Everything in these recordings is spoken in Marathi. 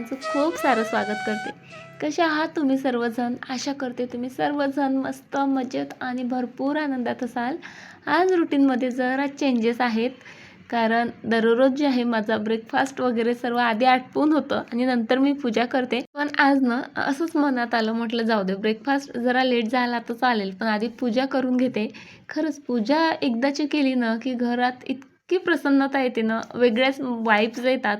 सर्वांचं खूप सारं स्वागत करते. कसे आहात तुम्ही सर्वजण? आशा करते तुम्ही सर्वजण मस्त मजेत आणि भरपूर आनंदात असाल. आज रुटीनमध्ये जरा चेंजेस आहेत. कारण दररोज जे आहे माझा ब्रेकफास्ट वगैरे सर्व आधी आटपून होतं आणि नंतर मी पूजा करते. पण आज ना असंच मनात आलं म्हटलं जाऊ दे ब्रेकफास्ट जरा लेट झाला तर चालेल पण आधी पूजा करून घेते. खरंच पूजा एकदाची केली ना की घरात इतकी प्रसन्नता येते ना वेगळ्याच वाईब्स येतात.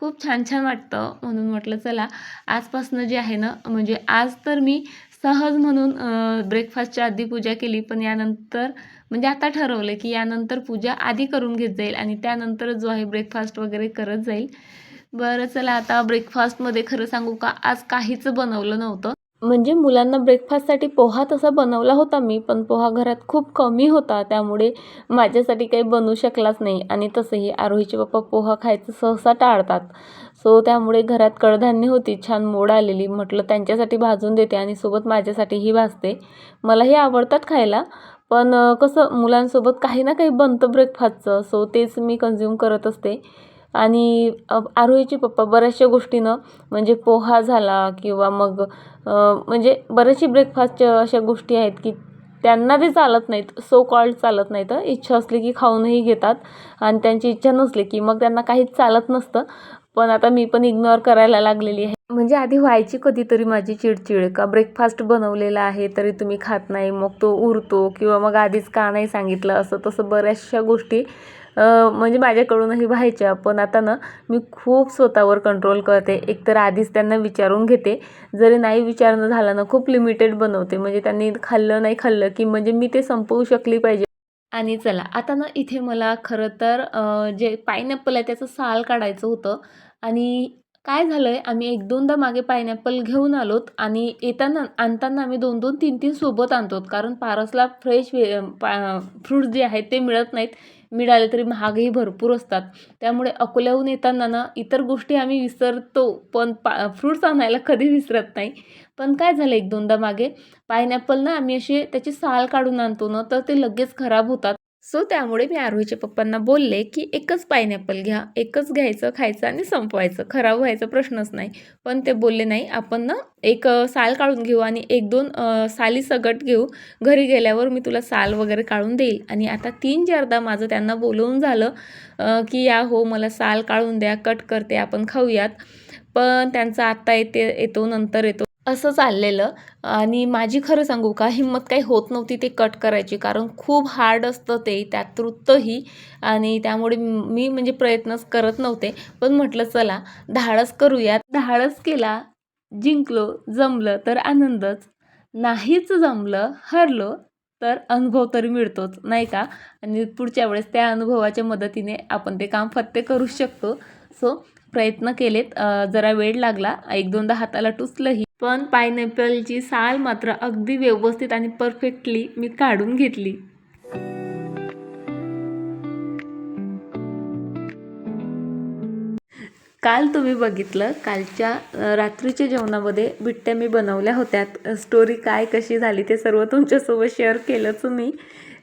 खूप छान छान वाटतं म्हणून म्हटलं चला आजपासनं जे आहे ना म्हणजे आज तर मी सहज म्हणून ब्रेकफास्टच्या आधी पूजा केली पण यानंतर म्हणजे आता ठरवलं की यानंतर पूजा आधी करून घेत जाईल आणि त्यानंतर जो आहे ब्रेकफास्ट वगैरे करत जाईल. बरं चला आता ब्रेकफास्टमध्ये खरं सांगू का आज काहीच बनवलं नव्हतं. म्हणजे मुलांना ब्रेकफास्टसाठी पोहा तसा बनवला होता मी पण पोहा घरात खूप कमी होता त्यामुळे माझ्यासाठी काही बनवू शकलाच नाही. आणि तसंही आरोहीचे पप्पा पोहा खायचं सहसा टाळतात. सो त्यामुळे घरात कडधान्य होती छान मोड आलेली. म्हटलं त्यांच्यासाठी भाजून देते आणि सोबत माझ्यासाठीही भाजते. मलाही आवडतात खायला. पण कसं मुलांसोबत काही ना काही बनतं ब्रेकफास्टचं सो तेच मी कन्झ्युम करत असते. आणि आरोहीचे पप्पा बऱ्याचशा गोष्टीनं म्हणजे पोहा झाला किंवा मग म्हणजे बऱ्याचशा ब्रेकफास्टच्या अशा गोष्टी आहेत की त्यांना ते चालत नाहीत सो कॉल्ड चालत नाहीत. तर इच्छा असली की खाऊनही घेतात आणि त्यांची इच्छा नसली की मग त्यांना काहीच चालत नसतं. पण आता मी पण इग्नोर करायला लागलेली आहे. म्हणजे आधी व्हायची कधीतरी माझी चिडचिड का ब्रेकफास्ट बनवलेला आहे तरी तुम्ही खात नाही मग तो उरतो किंवा मग आधीच का नाही सांगितलं असं तसं बऱ्याचशा गोष्टी म्हणजे माझ्याकडूनही व्हायच्या पण आता ना मी खूप स्वतःवर कंट्रोल करते. एकतर आधीच त्यांना विचारून घेते. जरी नाही विचारणं झालं ना खूप लिमिटेड बनवते. म्हणजे त्यांनी खाल्लं नाही खाल्लं की म्हणजे मी ते संपवू शकली पाहिजे. आणि चला आता ना इथे मला खरं तर जे पायनॅपल आहे त्याचं साल काढायचं होतं. आणि काय झालं आहे आम्ही एक दोनदा मागे पायनॅपल घेऊन आलोत आणि येताना आणताना आम्ही दोन दोन तीन तीन सोबत आणतो कारण पारसला फ्रेश वे पा फ्रूट्स जे आहेत ते मिळत नाहीत. मिळाले तरी महागही भरपूर असतात. त्यामुळे अकोल्याहून येताना ना इतर गोष्टी आम्ही विसरतो पण पा फ्रूट्स आणायला कधी विसरत नाही. पण काय झालं एक दोनदा मागे? पायनॅपल ना आम्ही असे त्याची साल काढून आणतो ना तर ते लगेच खराब होतात. सो त्यामुळे मी आरोहीच्या पप्पांना बोलले की एकच पायनॅपल घ्या एकच घ्यायचं खायचं आणि संपवायचं. खराब व्हायचा प्रश्नच नाही. पण ते बोलले नाही आपण ना एक साल काढून घेऊ आणि एक दोन साली सगट घेऊ. घरी गेल्यावर मी तुला साल वगैरे काढून देईल. आणि आता तीन चारदा माझं त्यांना बोलवून झालं की या हो मला साल काढून द्या कट करते आपण खाऊयात. पण त्यांचा आत्ता येते येतो नंतर येतो. असं चाललेलं. आणि माझी खरं सांगू का हिंमत काही होत नव्हती ते कट करायची. कारण खूप हार्ड असतं ते त्यात वृत्तही. आणि त्यामुळे मी म्हणजे प्रयत्नच करत नव्हते. पण म्हटलं चला धाडस करूयात. धाडस केला जिंकलो जमलं तर आनंदच. नाहीच जमलं हरलो तर अनुभव तरी मिळतोच नाही का? आणि पुढच्या वेळेस त्या अनुभवाच्या मदतीने आपण ते काम फत्ते करू शकतो. सो प्रयत्न केलेत. जरा वेळ लागला. एक दोनदा हाताला टुचलंही पण पायनॅपलची साल मात्र अगदी व्यवस्थित आणि परफेक्टली मी काढून घेतली. काल तुम्ही बघितलं कालच्या रात्रीच्या जेवणामध्ये बिट्ट्या मी बनवल्या होत्या स्टोरी काय कशी झाली ते सर्व तुमच्यासोबत शेअर केलंच मी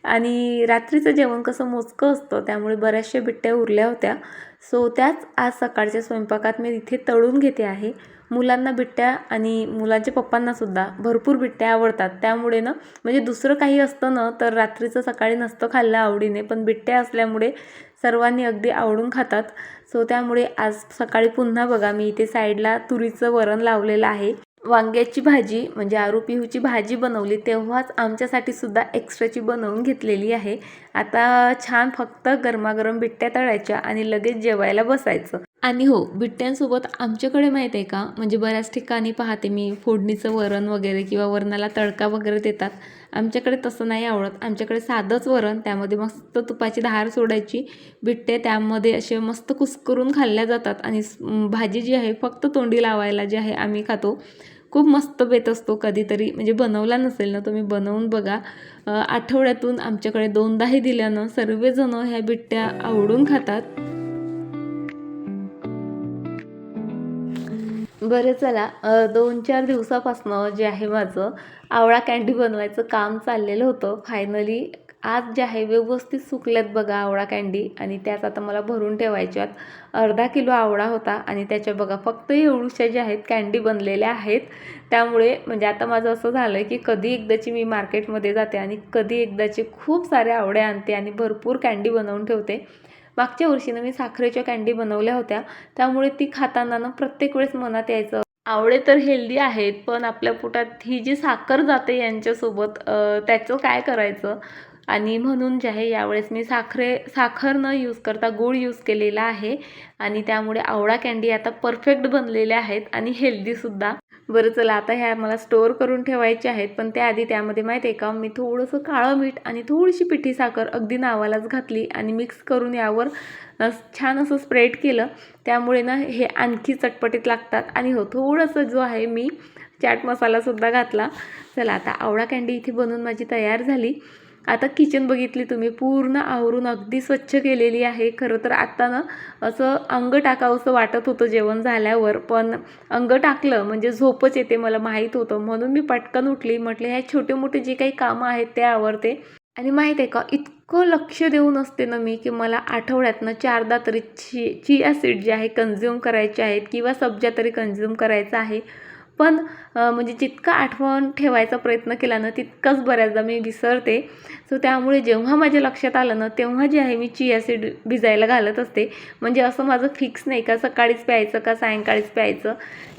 आणि रात्रीचं जेवण कसं मोजकं असतं त्यामुळे बऱ्याचशा बिट्ट्या उरल्या होत्या. सो त्याच आज सकाळच्या स्वयंपाकात मी इथे तळून घेते आहे. मुलांना बिट्ट्या आणि मुलांच्या पप्पांनासुद्धा भरपूर बिट्ट्या आवडतात. त्यामुळे ना म्हणजे दुसरं काही असतं ना तर रात्रीचं सकाळी नसतं खाल्लं आवडीने पण बिट्ट्या असल्यामुळे सर्वांनी अगदी आवडून खातात. सो त्यामुळे आज सकाळी पुन्हा बघा मी इथे साईडला तुरीचं वरण लावलेलं आहे. वांग्याची भाजी म्हणजे आरू पिहूची भाजी बनवली तेव्हाच आमच्यासाठी सुद्धा एक्स्ट्राची बनवून घेतलेली आहे. आता छान फक्त गरमागरम बिट्ट्या तळायच्या आणि लगेच जेवायला बसायचं. आणि हो बिट्ट्यांसोबत आमच्याकडे माहीत आहे का? म्हणजे बऱ्याच ठिकाणी पाहते मी फोडणीचं वरण वगैरे किंवा वरणाला तडका वगैरे देतात. आमच्याकडे तसं नाही आवडत. आमच्याकडे साधंच वरण त्यामध्ये मस्त तुपाची धार सोडायची. बिट्टे त्यामध्ये असे मस्त कुस्करून खाल्ल्या जातात आणि भाजी जी आहे फक्त तोंडी लावायला जी आहे आम्ही खातो. खूप मस्त बेत असतो कधीतरी. म्हणजे बनवला नसेल ना तुम्ही बनवून बघा. आठवड्यातून आमच्याकडे दोनदाही दिल्यानं सर्वजणं ह्या बिट्ट्या आवडून खातात. बरं चला. दोन चार दिवसापासनं जे आहे माझं आवळा कँडी बनवायचं काम चाललेलं होतं. फायनली आज जे आहे व्यवस्थित सुकल्यात बघा आवळा कँडी आणि त्याच आता मला भरून ठेवायच्यात अर्धा किलो आवळा होता आणि त्याच्या बघा फक्त एवढूशा ज्या आहेत कँडी बनलेल्या आहेत. त्यामुळे म्हणजे आता माझं असं झालं आहे की कधी एकदाची मी मार्केटमध्ये जाते आणि कधी एकदाची खूप सारे आवडे आणते आणि भरपूर कँडी बनवून ठेवते. मागच्या वर्षीनं मी साखरेच्या कँडी बनवल्या होत्या. त्यामुळे ती खाताना ना प्रत्येक वेळेस मनात यायचं. आवळे तर हेल्दी आहेत पण आपल्या पोटात ही जी साखर जाते यांच्यासोबत त्याचं काय करायचं? आणि म्हणून जे आहे यावेळेस मी साखरे साखर न यूज करता गूळ यूज केलेला आहे. आणि त्यामुळे आवळा कँडी आता परफेक्ट बनलेल्या आहेत आणि हेल्दीसुद्धा बरं चला आता ह्या मला स्टोअर करून ठेवायचे आहेत पण त्याआधी त्यामध्ये माहिती आहे का मी थोडंसं काळं मीठ आणि थोडीशी पिठी साखर अगदी नावालाच घातली आणि मिक्स करून यावर छान असं स्प्रेड केलं. त्यामुळे ना हे आणखी चटपटीत लागतात. आणि हो थोडंसं जो आहे मी चाट मसालासुद्धा घातला. चला आता आवळा कँडी इथे बनवून माझी तयार झाली. आता किचन बघितली तुम्ही पूर्ण आवरून अगदी स्वच्छ केलेली आहे. खरं तर आत्ता ना असं अंग टाकावंसं वाटत होतं जेवण झाल्यावर पण अंग टाकलं म्हणजे झोपच येते मला माहीत होतं. म्हणून मी पटकन उठली म्हटले ह्या छोटे मोठे जे काही कामं आहेत ते आवडते आणि माहीत आहे का इतकं लक्ष देऊन असते ना मी की मला आठवड्यातनं चारदा तरी ची चिया सीड जे आहे कन्झ्युम करायचे आहेत किंवा सब्जा तरी कन्झ्युम करायचं आहे. पण म्हणजे जितका आठवण ठेवायचा प्रयत्न केला ना तितकंच बऱ्याचदा मी विसरते. सो त्यामुळे जेव्हा माझ्या लक्षात आलं ना तेव्हा जे आहे मी चिया सीड भिजायला घालत असते. म्हणजे असं माझं फिक्स नाही का सकाळीच प्यायचं का सायंकाळीच प्यायचं.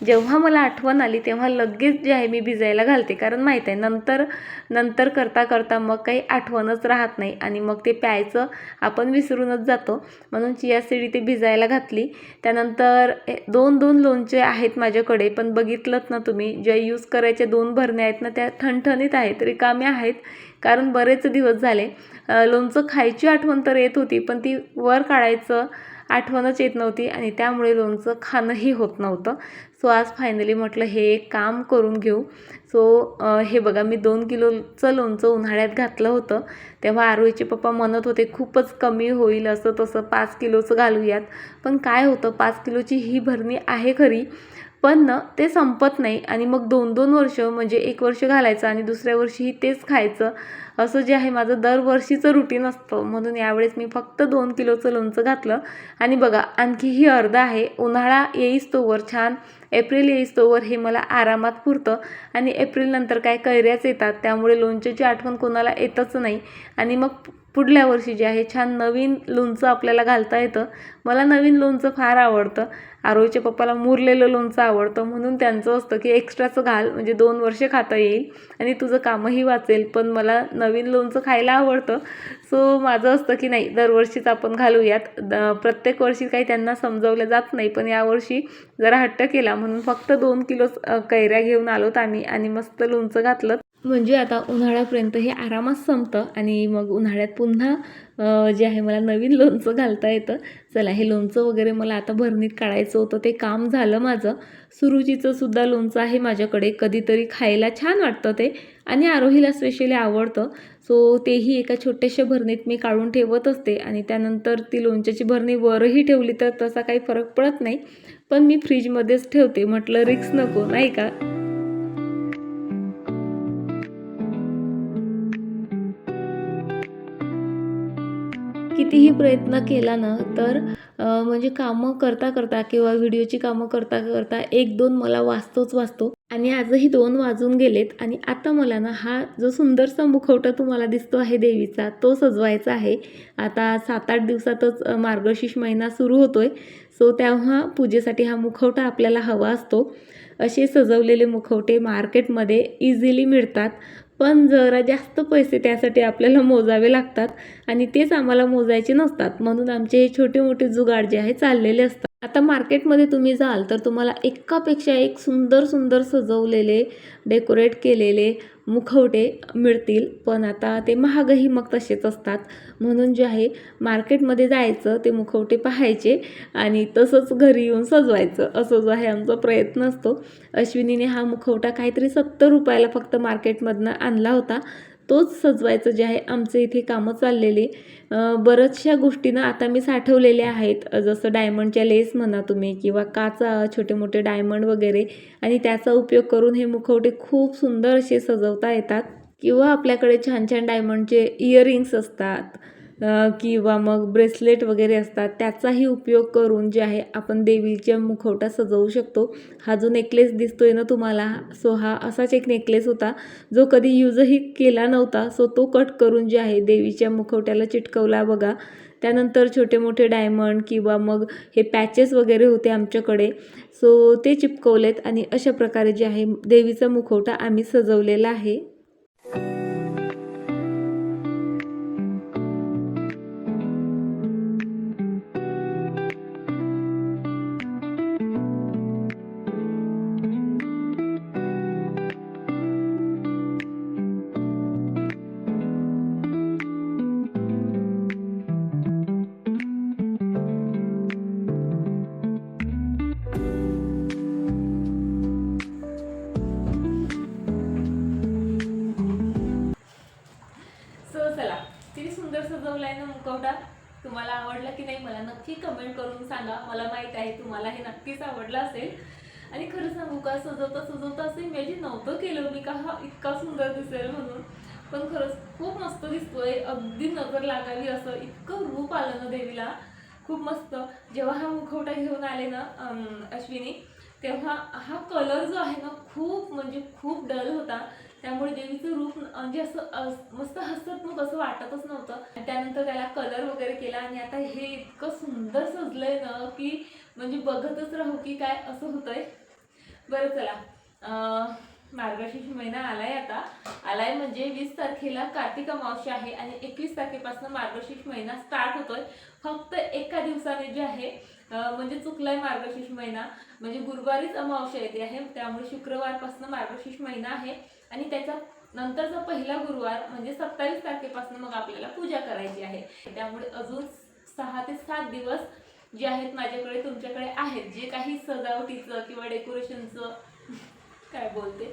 जेव्हा मला आठवण आली तेव्हा लगेच जे आहे मी भिजायला घालते. कारण माहीत आहे नंतर नंतर करता करता मग काही आठवणच राहत नाही आणि मग ते प्यायचं आपण विसरूनच जातो. म्हणून चिया सीड इथे भिजायला घातली. त्यानंतर दोन दोन लोणचे आहेत माझ्याकडे पण बघितलंच ना तुम्ही ज्या यूज करायच्या दोन भरण्या आहेत ना त्या ठणठणीत आहेत रिकाम्या आहेत. कारण बरेच दिवस झाले लोणचं खायची आठवण तर येत होती पण ती वर काढायचं आठवणच येत नव्हती आणि त्यामुळे लोणचं खाणंही होत नव्हतं. सो आज फायनली म्हटलं हे एक काम करून घेऊ. सो हे बघा मी दोन किलोचं लोणचं उन्हाळ्यात घातलं होतं. तेव्हा आरोहीचे पप्पा म्हणत होते खूपच कमी होईल असं तसं पाच किलोचं घालूयात. पण काय होतं पाच किलोची ही भरणी आहे खरी. पण ना ते संपत नाही आणि मग दोन दोन वर्ष म्हणजे एक वर्ष घालायचं आणि दुसऱ्या वर्षीही तेच खायचं. असं जे आहे माझं दरवर्षीचं रुटीन असतं. म्हणून यावेळेस मी फक्त दोन किलोचं लोणचं घातलं. आणि बघा आणखीही अर्ध आहे. उन्हाळा येईस तोवर छान एप्रिल येईस तोवर हे मला आरामात पुरतं. आणि एप्रिलनंतर काय कैऱ्याच येतात. त्यामुळे लोणच्याची आठवण कोणाला येतच नाही. आणि मग पुढल्या वर्षी जे आहे छान नवीन लोणचं आपल्याला घालता येतं. मला नवीन लोणचं फार आवडतं. आरोच्या पप्पाला मुरलेलं लोणचं आवडतं. म्हणून त्यांचं असतं की एक्स्ट्राचं घाल. म्हणजे दोन वर्ष खाता येईल आणि तुझं कामही वाचेल. पण मला न नवीन लोणचं खायला आवडतं. सो माझं असतं की नाही दरवर्षीच आपण घालूयात. द प्रत्येक वर्षी काही त्यांना समजवलं जात नाही पण यावर्षी जरा हट्ट केला. म्हणून फक्त दोन किलो कैऱ्या घेऊन आलोत आम्ही आणि मस्त लोणचं घातलं. म्हणजे आता उन्हाळ्यापर्यंत हे आरामात संपतं आणि मग उन्हाळ्यात पुन्हा जे आहे मला नवीन लोणचं घालता येतं. चला हे लोणचं वगैरे मला आता भरणीत काढायचं होतं ते काम झालं माझं. सुरुचीचं सुद्धा लोणचं आहे माझ्याकडे. कधीतरी खायला छान वाटतं ते. आणि आरोहीला स्पेशली आवडतं. सो तेही एका छोट्याशा भरणीत मी काढून ठेवत असते आणि त्यानंतर ती लोणच्याची भरणी वरही ठेवली तर तसा काही फरक पडत नाही. पण मी फ्रीजमध्येच ठेवते. म्हटलं रिक्स नको नाही का? कितीही प्रयत्न केला ना तर म्हणजे कामं करता करता किंवा व्हिडिओची कामं करता करता एक दोन मला वाचतोच वाचतो. आणि आजही दोन वाजून गेलेत आणि आता मला ना हा जो सुंदरसा मुखवटा तुम्हाला दिसतो आहे देवीचा तो सजवायचा आहे. आता सात आठ दिवसातच मार्गशीर्ष महिना सुरू होतोय. सो तेव्हा पूजेसाठी हा मुखवटा आपल्याला हवा असतो. असे सजवलेले मुखवटे मार्केटमध्ये इझिली मिळतात. पण जरा जास्त पैसे त्यासाठी आपल्याला मोजावे लागतात आणि तेच आम्हाला मोजायचे नसतात. म्हणून आमचे हे छोटे मोठे जुगाड जे आहे चाललेले असतात. आता मार्केटमध्ये तुम्ही जाल तर तुम्हाला एकापेक्षा एक सुंदर सुंदर सजवलेले डेकोरेट केलेले मुखवटे मिळतील. पण आता ते महागही मग तसेच असतात. म्हणून जे आहे मार्केटमध्ये जायचं ते मुखवटे पाहायचे आणि तसंच घरी येऊन सजवायचं. असं जो आहे आमचा प्रयत्न असतो. अश्विनीने हा मुखवटा काहीतरी सत्तर रुपयाला फक्त मार्केटमधनं आणला होता. तोच सजवायचं जे आहे आमचे इथे कामं चाललेले. बऱ्याचशा गोष्टीनं आता मी साठवलेल्या आहेत. जसं डायमंडच्या लेस म्हणा तुम्ही किंवा काचा छोटे मोठे डायमंड वगैरे. आणि त्याचा उपयोग करून हे मुखवटे खूप सुंदर असे सजवता येतात. किंवा आपल्याकडे छान छान डायमंडचे इयरिंग्स असतात. किंवा मग ब्रेसलेट वगैरे असतात त्याचाही उपयोग करून जे आहे आपण देवीच्या मुखवटा सजवू शकतो. हा जो नेकलेस दिसतोय ना तुम्हाला सो हा असाच एक नेकलेस होता. जो कधी यूजही केला नव्हता सो तो कट करून जे आहे देवीच्या मुखवट्याला चिटकवला बघा. त्यानंतर छोटे मोठे डायमंड किंवा मग हे पॅचेस वगैरे होते आमच्याकडे सो ते चिपकवलेत आणि अशा प्रकारे जे आहे देवीचा मुखवटा आम्ही सजवलेला आहे. नक्कीच आवडला असेल. आणि खरं सांगू का सजवता सजवता असं इमॅजिन नव्हतं केलं मी का हा इतका सुंदर दिसेल म्हणून. पण खरंच खूप मस्त दिसतोय. अगदी नजर लागावी असं इतकं रूप आलं ना देवीला. खूप मस्त. जेव्हा हा मुखवटा घेऊन आले ना अश्विनी तेव्हा हा कलर जो आहे ना खूप म्हणजे खूप डल होता. त्यामुळे देवीचं रूप म्हणजे असं मस्त हसतमुख असं वाटतच नव्हतं. आणि त्यानंतर त्याला कलर वगैरे केला आणि आता हे इतकं सुंदर सजलंय ना की म्हणजे बघतच राहू की काय असं होतंय. बरं चला मार्गशीर्ष महिना आलाय आता. आलाय म्हणजे वीस तारखेला कार्तिक अमावस्या आहे आणि एकवीस तारखेपासून मार्गशीर्ष महिना स्टार्ट होतोय. फक्त एका दिवसाने जे आहे म्हणजे चुकलाय मार्गशीर्ष महिना. म्हणजे गुरुवारीच अमावस्या येते आहे त्यामुळे शुक्रवारपासून मार्गशीर्ष महिना आहे. आणि त्याचा नंतरचा पहिला गुरुवार म्हणजे सत्तावीस तारखेपासून मग आपल्याला पूजा करायची आहे. त्यामुळे अजून सहा ते सात दिवस जे आहेत माझ्याकडे तुमच्याकडे आहेत. जे काही सजावटीचं किंवा डेकोरेशनचं काय बोलते?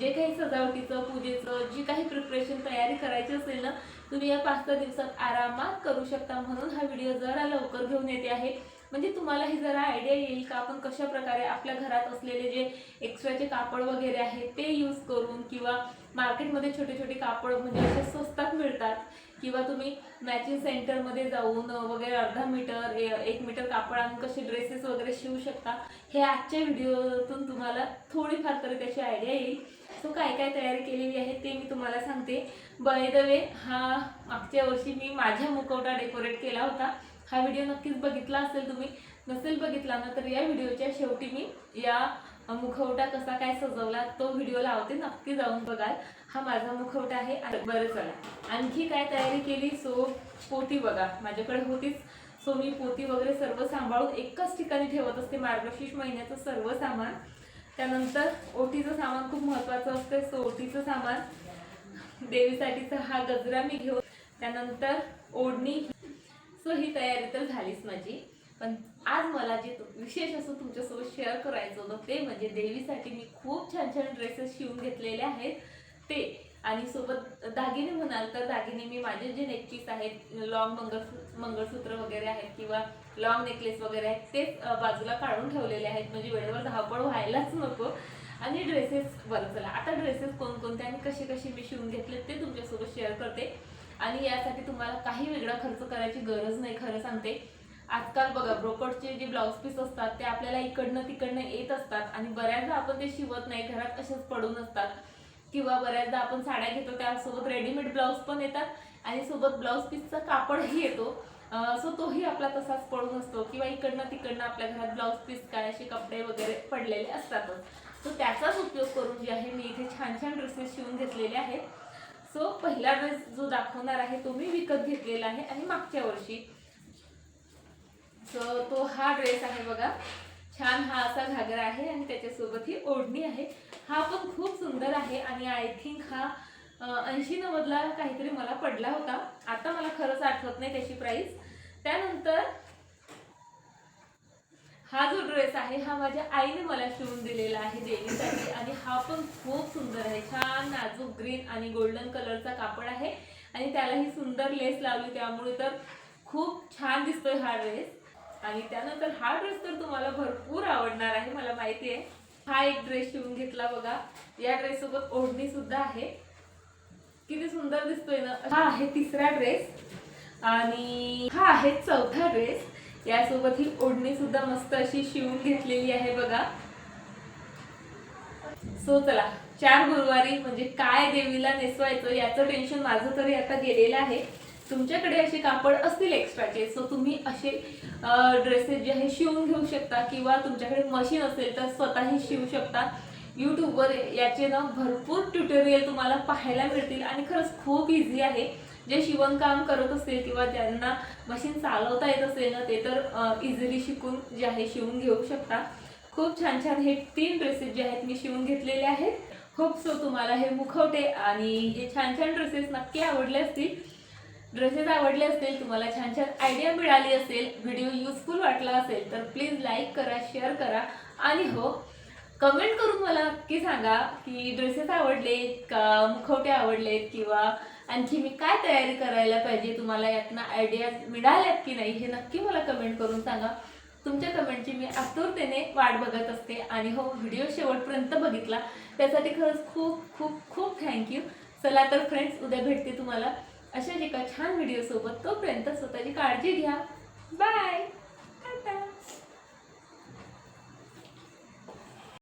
जे काही सजावटीचं पूजेचं जी काही प्रिपरेशन तयारी करायची असेल ना तुम्ही या पाच सहा दिवसात आरामात करू शकता म्हणून हा व्हिडिओ जरा लवकर घेऊन येते आहे. म्हणजे तुम्हालाही जरा आयडिया येईल का? आपण कशा प्रकारे आपल्या घरात असलेले जे एक्स्ट्राचे कापड वगैरे आहेत ते यूज करून किंवा मार्केटमध्ये छोटे छोटे कापड म्हणजे असे स्वस्तात मिळतात. किंवा तुम्ही मॅचिंग सेंटरमध्ये जाऊन वगैरे अर्धा मीटर ए- एक मीटर कापड आणून कसे ड्रेसेस वगैरे शिवू शकता हे आजच्या व्हिडिओतून तुम्हाला थोडीफार तरी त्याची आयडिया येईल. सो काय काय तयारी केलेली आहे ते मी तुम्हाला सांगते. बाय द वे हा मागच्या वर्षी मी माझ्या मुखवटा डेकोरेट केला होता. हा व्हिडिओ नक्कीच बघितला असेल तुम्ही. नसेल बघितला ना तर या व्हिडिओच्या शेवटी मी या मुखवटा कसा काय सजवला तो व्हिडिओ लावते नक्की जाऊन बघाल. हा माझा मुखवटा आहे बरं चला आणखी काय तयारी केली? सो पोती बघा. माझ्याकडे होतीच. सो मी पोती वगैरे सर्व सांभाळून एकाच ठिकाणी ठेवत असते. मार्गशीर्ष महिन्याचं सर्व सामान. त्यानंतर ओटीचं सामान खूप महत्त्वाचं असते सो ओटीचं सामान. देवीसाठीचा हा गजरा मी घेऊन त्यानंतर ओढणी. सो ही तयारी तर झालीच माझी. पण आज मला जे विशेष असं तुमच्यासोबत शेअर करायचं होतं ते म्हणजे देवीसाठी मी खूप छान छान ड्रेसेस शिवून घेतलेले आहेत. ते. आणि सोबत दागिने म्हणाल तर दागिने मी माझे जे नेकपीस आहेत लॉंग मंगळ मंगळसूत्र वगैरे आहेत किंवा लॉंग नेकलेस वगैरे आहेत तेच बाजूला काढून ठेवलेले आहेत. म्हणजे वेळेवर धावपळ व्हायलाच नको. आणि ड्रेसेस बरं चला. आता ड्रेसेस कोणकोणते आणि कसे कसे मी शिवून घेतले ते तुमच्यासोबत शेअर करते. आणि यासाठी तुम्हाला काही वेगळा खर्च करायची गरज नाही खरं सांगते. आजकाल बघा ब्रोकटचे जे ब्लाऊज पीस असतात ते आपल्याला इकडनं तिकडनं येत असतात आणि बऱ्याचदा आपण ते शिवत नाही घरात असेच पडून असतात. किंवा बऱ्याचदा आपण साड्या घेतो त्यासोबत रेडीमेड ब्लाऊज पण येतात आणि सोबत ब्लाऊज पीसचा कापडही येतो. सो तोही आपला तसाच पडून असतो किंवा इकडनं तिकडनं आपल्या घरात ब्लाऊज पीस काय असे कपडे वगैरे पडलेले असतातच. सो त्याचाच उपयोग करून जे आहे मी इथे छान छान ड्रेसेस शिवून घेतलेले आहेत. सो पहिला ड्रेस जो दाखवणार आहे तो मी विकत घेतलेला आहे आणि मागच्या वर्षी. सो तो हा ड्रेस आहे बघा. छान हा असा घागरा आहे आणि त्याच्यासोबत ही ओढणी आहे. हा पण खूप सुंदर आहे आणि आय थिंक हा ऐंशी नव्वदला काहीतरी मला पडला होता. आता मला खरंच आठवत नाही त्याची प्राईस त्यानंतर हा जो ड्रेस आहे हा माझ्या आईने मला शिवून दिलेला आहे देवीसाठी आणि हा पण खूप सुंदर आहे. छान नाजूक ग्रीन आणि गोल्डन कलरचा कापड आहे आणि त्यालाही सुंदर लेस लावली त्यामुळे तर खूप छान दिसतोय हा ड्रेस आणि त्यानंतर हा ड्रेस तर तुम्हाला भरपूर आवडणार आहे मला माहिती आहे. हा एक ड्रेस शिवून घेतला बघा. या ड्रेस सोबत ओढणी सुद्धा आहे. किती सुंदर दिसतोय ना. हा आहे तिसरा ड्रेस आणि हा आहे चौथा ड्रेस यासोबत ही ओढणी सुद्धा मस्त अशी शिवून घेतलेली आहे बघा. सो चला. चार गुरुवारी म्हणजे काय देवीला नेसवायचं याचं टेन्शन माझं तरी आता गेलेलं आहे. तुमच्याकडे असे कापड असतील एक्स्ट्राचे सो तुम्ही असे ड्रेसेस जे आहे शिवून घेऊ शकता किंवा तुमच्याकडे मशीन असेल तर स्वतःही शिवू शकता. यूट्यूबवर याचे ना भरपूर ट्युटोरियल तुम्हाला पाहायला मिळतील आणि खरंच खूप इझी आहे. जे शिवणकाम करत असतील किंवा ज्यांना मशीन चालवता येत असेल ना ते तर इझिली शिकून जे आहे शिवून घेऊ शकता. खूप छान छान हे तीन ड्रेसेस जे आहेत मी शिवून घेतलेले आहेत. होप सो तुम्हाला हे मुखवटे आणि हे छान छान ड्रेसेस नक्की आवडले असतील. ड्रेसेस आवडले असतील तुम्हाला छान छान आयडिया मिळाली असेल व्हिडिओ युजफुल वाटला असेल तर प्लीज लाईक करा शेअर करा. आणि हो कमेंट करून मला नक्की सांगा की ड्रेसेस आवडलेत का मुखवटे आवडलेत किंवा आणखी मी काय तयारी करायला पाहिजे तुम्हाला यातनं आयडिया मिळाल्यात की नाही हे नक्की मला कमेंट करून सांगा. तुमच्या कमेंटची मी आतुरतेने वाट बघत असते. आणि हो व्हिडिओ शेवटपर्यंत बघितला. त्यासाठी खरंच खूप खूप खूप थँक्यू चला तर फ्रेंड्स उद्या भेटते तुम्हाला. अशाच एका छान व्हिडिओसोबत तोपर्यंत स्वतःची काळजी घ्या. बाय